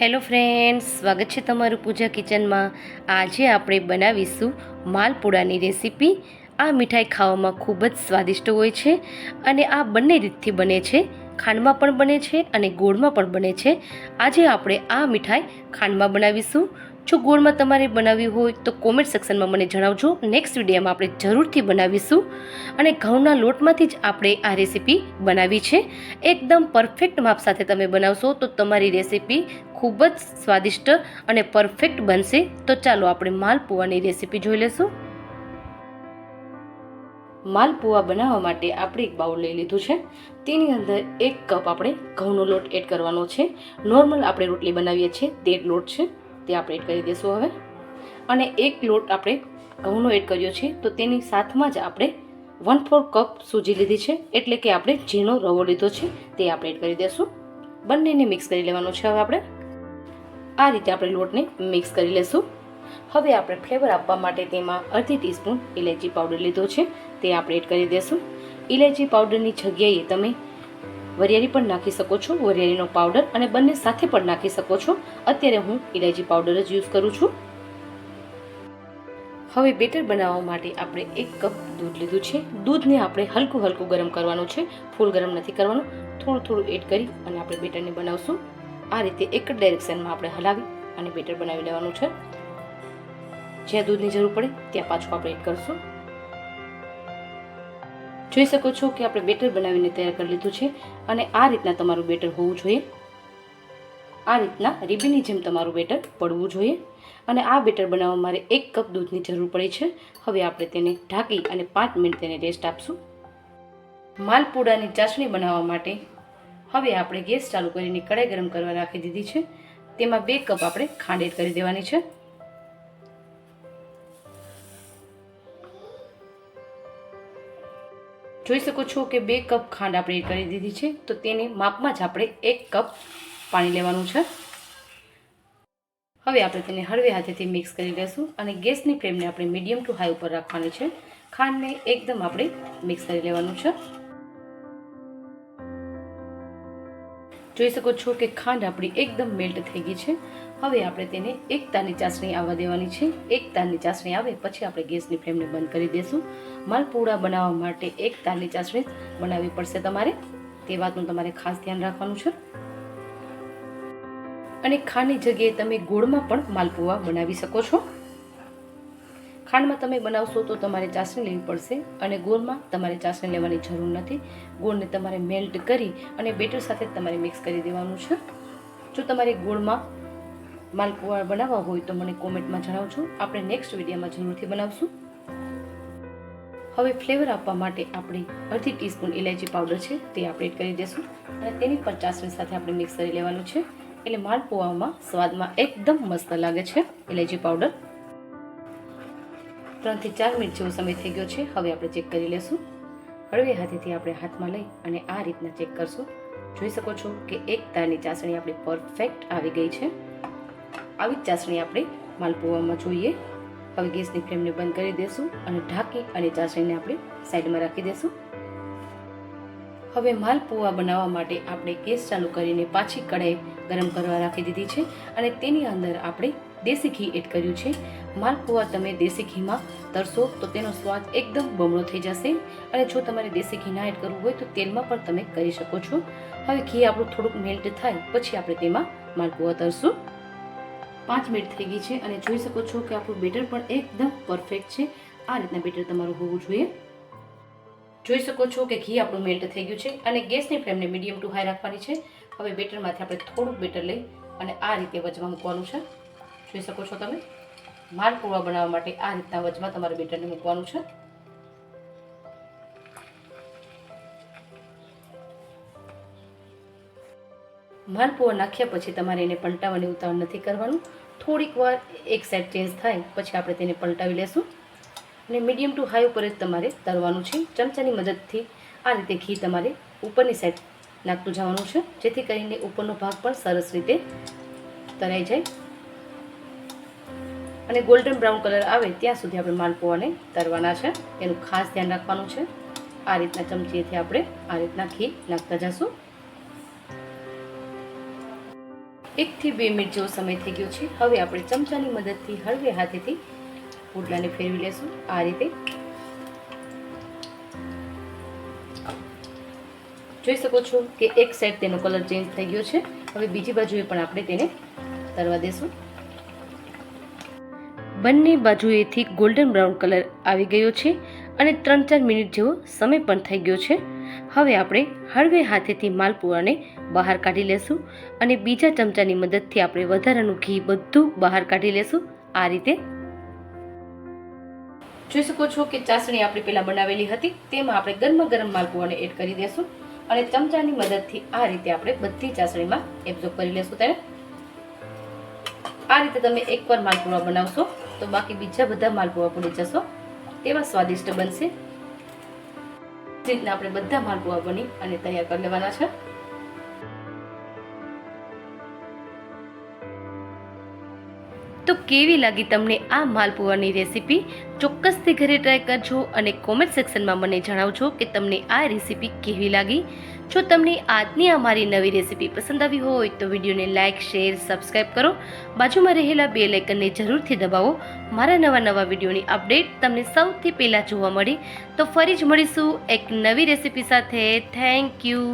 Hello friends, સ્વાગત છે તમારું પૂજા કિચનમાં. આજે આપણે બનાવીશું માલપુડાની રેસીપી. આ મીઠાઈ ખાવામાં ખૂબ જ સ્વાદિષ્ટ હોય છે અને આ બંને રીતથી બને છે. ખાંડમાં પણ બને છે અને ગોળમાં પણ બને છે. આજે આપણે આ મીઠાઈ ખાંડમાં બનાવીશું. જો ગોળમાં તમારે બનાવવી હોય તો કોમેન્ટ સેક્શનમાં મને જણાવજો. નેક્સ્ટ વિડીયોમાં આપણે જરૂરથી બનાવીશું અને ઘઉંના લોટમાંથી જ આપણે આ રેસીપી બનાવી છે. એકદમ પરફેક્ટ માપ સાથે તમે બનાવશો તો તમારી રેસીપી ખૂબ જ સ્વાદિષ્ટ અને પરફેક્ટ બનશે. તો ચાલો આપણે માલપુવાની રેસીપી જોઈ લેશું માલપુવા બનાવવા માટે આપણે એક બાઉલ લઈ લીધું છે. તેની અંદર એક કપ આપણે ઘઉંનો લોટ એડ કરવાનો છે. નોર્મલ આપણે રોટલી બનાવીએ છીએ તે લોટ છે. તે આપણે એડ કરી દઈશું હવે. અને એક લોટ આપણે ઘઉંનો એડ કર્યો છે, તો તેની સાથમાં જ આપણે વન ફોર કપ સૂજી લીધી છે, એટલે કે આપણે ઝીણો રવો લીધો છે, તે આપણે એડ કરી દઈશું બંનેને મિક્સ કરી લેવાનો છે હવે આપણે. આ રીતે આપણે લોટને મિક્સ કરી લેશું. હવે આપણે ફ્લેવર આપવા માટે તેમાં અડધી ટીસ્પૂન ઇલાયચી પાવડર લીધો છે, તે આપણે એડ કરી દઈશું ઇલાયચી પાવડરની જગ્યાએ તમે વરિયાળી પણ નાખી શકો છો, વરિયાળીનો પાવડર અને બંને સાથે પણ નાખી શકો છો. અત્યારે હું ઇલાયચી પાવડર જ યુઝ કરું છું. હવે બેટર બનાવવા માટે આપણે એક કપ દૂધ લીધું છે. દૂધને આપણે હલકું હલકું ગરમ કરવાનું છે. ફૂલ ગરમ નથી કરવાનું. થોડું થોડું એડ કરી અને આપણે બેટરને બનાવશું. આ રીતે એક જ ડાયરેક્શનમાં આપણે હલાવી અને બેટર બનાવી લેવાનું છે. જ્યાં દૂધની જરૂર પડે ત્યાં પાછું આપણે એડ કરશું. જોઈ શકો છો કે આપણે બેટર બનાવીને તૈયાર કરી લીધું છે અને આ રીતના તમારું બેટર હોવું જોઈએ. આ રીતના રીબીની જેમ તમારું બેટર પડવું જોઈએ અને આ બેટર બનાવવા મારે એક કપ દૂધની જરૂર પડે છે. હવે આપણે તેને ઢાંકી અને પાંચ મિનિટ તેને રેસ્ટ આપશું. માલપુડાની ચાસણી બનાવવા માટે હવે આપણે ગેસ ચાલુ કરીને કડાઈ ગરમ કરવા રાખી દીધી છે. તેમાં બે કપ આપણે ખાંડ કરી દેવાની છે. જોઈ શકો છો કે બે કપ ખાંડ આપણે કરી દીધી છે. તો તેને માપમાં જ આપણે એક કપ પાણી લેવાનું છે. હવે આપણે તેને હળવે હાથેથી મિક્સ કરી લેશું અને ગેસની ફ્લેમને આપણે મીડિયમ ટુ હાઈ ઉપર રાખવાની છે. ખાંડને એકદમ આપણે મિક્સ કરી લેવાનું છે. જોઈ શકો છો કે ખાંડ આપણી એકદમ મેલ્ટ થઈ ગઈ છે. હવે આપણે તેને એક તારની ચાસણી આવવા દેવાની છે. એક તારની ચાસણી આવે પછી આપણે ગેસની ફ્લેમને બંધ કરી દઈશું માલપુડા બનાવવા માટે એક તારની ચાસણી બનાવવી પડશે તમારે. તે વાતનું તમારે ખાસ ધ્યાન રાખવાનું છે. અને ખાંડની જગ્યાએ તમે ગોળમાં પણ માલપુઆ બનાવી શકો છો. ખાંડમાં તમે બનાવશો તો તમારે ચાસણી લેવી પડશે અને ગોળમાં તમારે ચાસણી લેવાની જરૂર નથી. ગોળને તમારે મેલ્ટ કરી અને બેટર સાથે તમારે મિક્સ કરી દેવાનું છે. જો તમારે ગોળમાં માલપુઆ બનાવવા હોય તો મને કોમેન્ટમાં જણાવજો. આપણે નેક્સ્ટ વિડીયોમાં જરૂરથી બનાવશું. હવે ફ્લેવર આપવા માટે આપણે અડધી ટીસ્પૂન ઇલાયચી પાવડર છે, તે આપણે એડ કરી દઈશું. અને તેની ચાસણી સાથે આપણે મિક્સ કરી લેવાનું છે. એટલે માલપુઆમાં સ્વાદમાં એકદમ મસ્ત લાગે છે ઇલાયચી પાવડર ત્રણથી ચાર મિનિટ જેવો સમય થઈ ગયો છે. હવે આપણે ચેક કરી લેશું. હળવે હાથેથી આપણે હાથમાં લઈ અને આ રીતના ચેક કરશું. જોઈ શકો છો કે એક તારની ચાસણી આપણી પરફેક્ટ આવી ગઈ છે. આવી જ ચાસણી આપણે માલપુવામાં જોઈએ. હવે ગેસની ફ્લેમને બંધ કરી દઈશું અને ઢાંકી અને ચાસણીને આપણે સાઈડમાં રાખી દઈશું હવે માલપુવા બનાવવા માટે આપણે ગેસ ચાલુ કરીને પાછી કઢાઈ ગરમ કરવા રાખી દીધી છે અને તેની અંદર આપણે દેશી ઘી એડ કર્યું છે. માલપુવા તમે દેશી ઘીમાં તરશો તો તેનો સ્વાદ એકદમ બમણો થઈ જશે અને જો તમારે દેશી ઘી ના એડ કરવું હોય તો તેલમાં પણ તમે કરી શકો છો. હવે ઘી આપણું થોડુંક મેલ્ટ થાય પછી આપણે તેમાં માલપુવા તરશું. પાંચ મિનિટ થઈ ગઈ છે અને જોઈ શકો છો કે આપણું બેટર પણ એકદમ પરફેક્ટ છે. આ રીતના બેટર તમારું હોવું જોઈએ. જોઈ શકો છો કે ઘી આપણું મેલ્ટ થઈ ગયું છે અને ગેસની ફ્લેમને મીડિયમ ટુ હાઈ રાખવાની છે. હવે બેટરમાંથી આપણે થોડુંક બેટર લઈ અને આ રીતે વચમાં મૂકવાનું છે. જોઈ શકો છો તમે? માલપુવા બનાવવા માટે આ રીતના વચમાં તમારે બેટરને મૂકવાનું છે. માલપુઆ નાખ્યા પછી તમારે એને પલટાવવાની ઉતાવળ નથી કરવાનું. થોડીક વાર એક સાઈડ ચેન્જ થાય, પછી આપણે તેને પલટાવી લેશું. અને મીડિયમ ટુ હાઈ ઉપર જ તમારે તરવાનું છે. ચમચાની મદદથી આ રીતે ઘી તમારે ઉપરની સાઈડ નાખતું જવાનું છે, જેથી કરીને ઉપરનો ભાગ પણ સરસ રીતે તરાઈ જાય. અને ગોલ્ડન બ્રાઉન કલર આવે ત્યાં સુધી આપણે માલપુઆને તરવાના છે. એનું ખાસ ધ્યાન રાખવાનું છે. આ રીતના ચમચીથી આપણે આ રીતના ઘી નાખતા જશું. એકથી બે મિનિટ જેવો સમય થઈ ગયો છે. હવે આપણે ચમચાની મદદથી હળવે હાથેથી પુડલાને ફેરવી લેશું. આ રીતે. જોઈ શકો છો કે એક સાઈડ તેનો કલર ચેન્જ થઈ ગયો છે. હવે બીજી બાજુએ પણ આપણે તેને તરવા દેશું. બંને બાજુએથી ગોલ્ડન બ્રાઉન કલર આવી ગયો છે અને ત્રણ ચાર મિનિટ જેવો સમય પણ થઈ ગયો છે. હવે આપણે હળવે હાથેથી માલપુઆને બહાર કાઢી લેશું અને બીજા ચમચાની મદદથી આપણે વધારાનું ઘી બધું બહાર કાઢી લેશું. આ રીતે. જોઈ શકો છો કે ચાસણી આપણે પહેલાં બનાવેલી હતી, તેમાં આપણે ગરમા ગરમ માલપુઆને એડ કરી દેશું અને ચમચાની મદદથી આ રીતે આપણે બધી ચાસણીમાં એબ્ઝોર્બ કરી લેશું તેને. આ રીતે તમે એકવાર માલપુઆ બનાવશો તો બાકી બીજા બધા માલપુઆ પડી જશો, તેવા સ્વાદિષ્ટ બનશે. રીતના આપણે બધા માલપુઆ બની અને તૈયાર કરી લેવાના છે. કેવી લાગી તમને આ માલપુવાની રેસીપી? ચોક્કસથી ઘરે ટ્રાય કરજો અને કોમેન્ટ સેક્શનમાં મને જણાવજો કે તમને આ રેસીપી કેવી લાગી. જો તમને આજની આ મારી નવી રેસીપી પસંદ આવી હોય તો વિડીયોને લાઇક શેર સબસ્ક્રાઈબ કરો. બાજુમાં રહેલા બે લાઇકનને જરૂરથી દબાવો. મારા નવા નવા વિડીયોની અપડેટ તમને સૌથી પહેલાં જોવા મળે. તો ફરી જ મળીશું એક નવી રેસીપી સાથે. Thank you